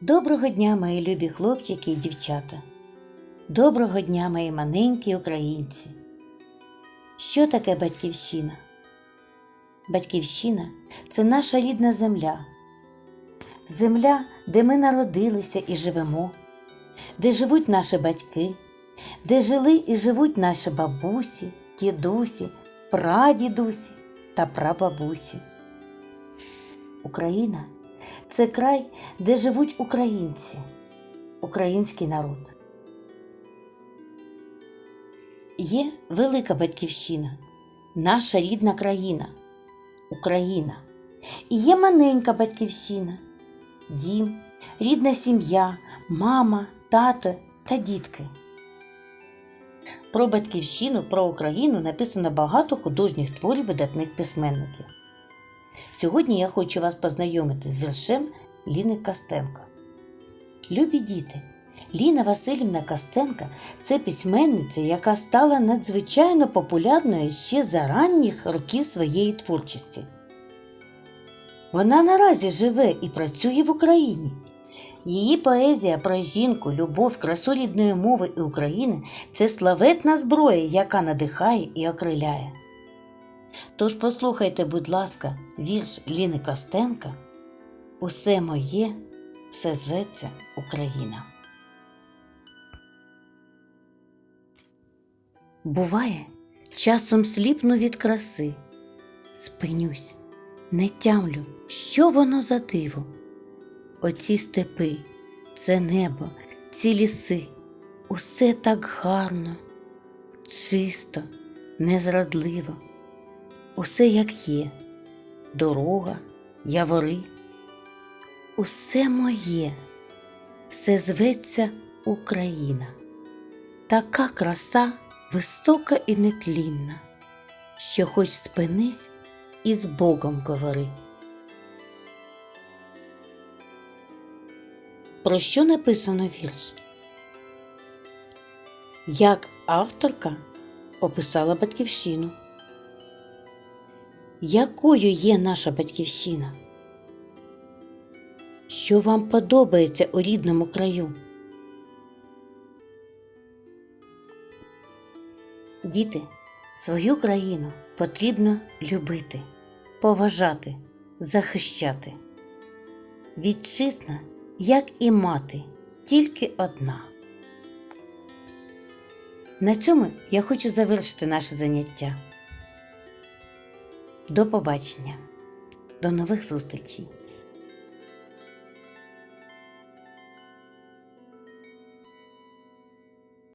Доброго дня, мої любі хлопчики і дівчата. Доброго дня, мої маленькі українці. Що таке батьківщина? Батьківщина це наша рідна земля. Земля, де ми народилися і живемо, де живуть наші батьки, де жили і живуть наші бабусі, дідусі, прадідусі та прабабусі. Україна це край, де живуть українці, український народ. Є велика батьківщина, наша рідна країна, Україна. І є маленька батьківщина, дім, рідна сім'я, мама, тато та дітки. Про батьківщину, про Україну написано багато художніх творів видатних письменників. Сьогодні я хочу вас познайомити з віршем Ліни Костенко. Любі діти, Ліна Васильівна Костенко це письменниця, яка стала надзвичайно популярною ще за ранніх років своєї творчості. Вона наразі живе і працює в Україні. Її поезія про жінку, любов, красу рідної мови і України це славетна зброя, яка надихає і окриляє. Тож послухайте, будь ласка, вірш Ліни Костенка Усе моє, все зветься Україна. Буває, часом сліпну від краси, спинюсь, не тямлю, що воно за диво. Оці степи, це небо, ці ліси, усе так гарно, чисто, незрадливо. Усе як є, дорога, явори, усе моє, все зветься Україна, така краса висока і нетлінна, що хоч спинись і з Богом говори. Про що написано вірш? Як авторка описала батьківщину якою є наша батьківщина? Що вам подобається у рідному краю? Діти, свою країну потрібно любити, поважати, захищати. Вітчизна, як і мати, тільки одна. На цьому я хочу завершити наше заняття. До побачення, до нових зустрічей!